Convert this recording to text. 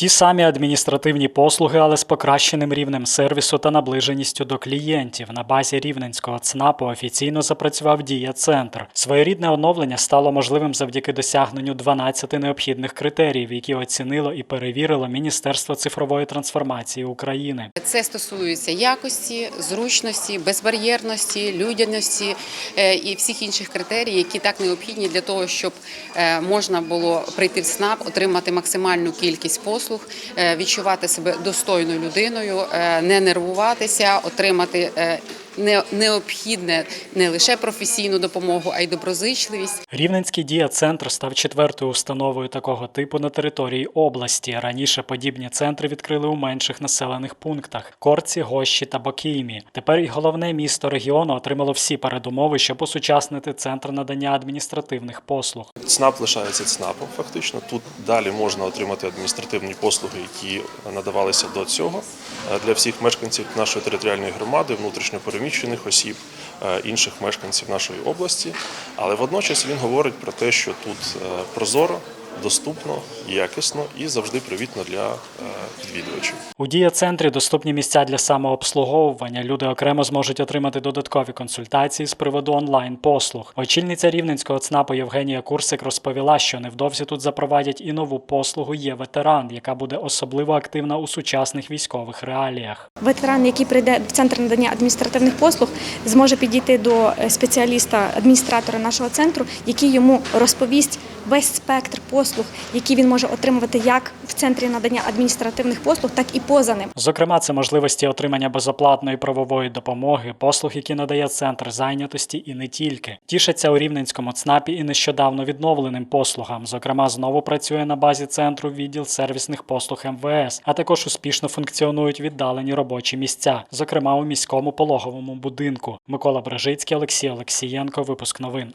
Ті самі адміністративні послуги, але з покращеним рівнем сервісу та наближеністю до клієнтів. На базі рівненського ЦНАПу офіційно запрацював дія центр. Своєрідне оновлення стало можливим завдяки досягненню 12 необхідних критеріїв, які оцінило і перевірило Міністерство цифрової трансформації України. Це стосується якості, зручності, безбар'єрності, людяності е, і всіх інших критерій, які так необхідні для того, щоб е, можна було прийти в СНАП, отримати максимальну кількість послуг, е, відчувати себе достойною людиною, е, не нервуватися, отримати е, необхідне не лише професійну допомогу, а й доброзичливість. Рівненський дія центр став четвертою установою такого типу на території області. Раніше подібні центри відкрили у менших населених пунктах Корці, Гощі та Бокіймі. Тепер і головне місто регіону отримало всі передумови, щоб осучаснити центр надання адміністративних послуг. ЦНАП лишається ЦНАПом. Фактично тут далі можна отримати адміністративні послуги, які надавалися до цього для всіх мешканців нашої територіальної громади, внутрішньопереміщених осіб, е, інших мешканців нашої області. Але водночас він говорить про те, що тут е, прозоро, доступно, якісно і завжди привітно для е, відвідувачів. У дія центрі доступні місця для самообслуговування. Люди окремо зможуть отримати додаткові консультації з приводу онлайн послуг. Очільниця рівненського ЦНАПу Євгенія Курсик розповіла, що невдовзі тут запровадять і нову послугу є ветеран, яка буде особливо активна у сучасних військових реаліях. Ветеран, який прийде в центр надання адміністративних послуг, зможе підійти до е, спеціаліста, адміністратора нашого центру, який йому розповість весь спектр послуг, які він може отримувати як в центрі надання адміністративних послуг, так і поза ним. Зокрема, це можливості отримання безоплатної правової допомоги, послуг, які надає центр зайнятості, і не тільки. Тішаться у рівненському ЦНАПі і нещодавно відновленим послугам. Зокрема, знову працює на базі центру відділ сервісних послуг МВС, а також успішно функціонують віддалені робочі місця, зокрема у міському пологовому будинку. Микола Брежицький, Олексій Олексієнко. Випуск новин.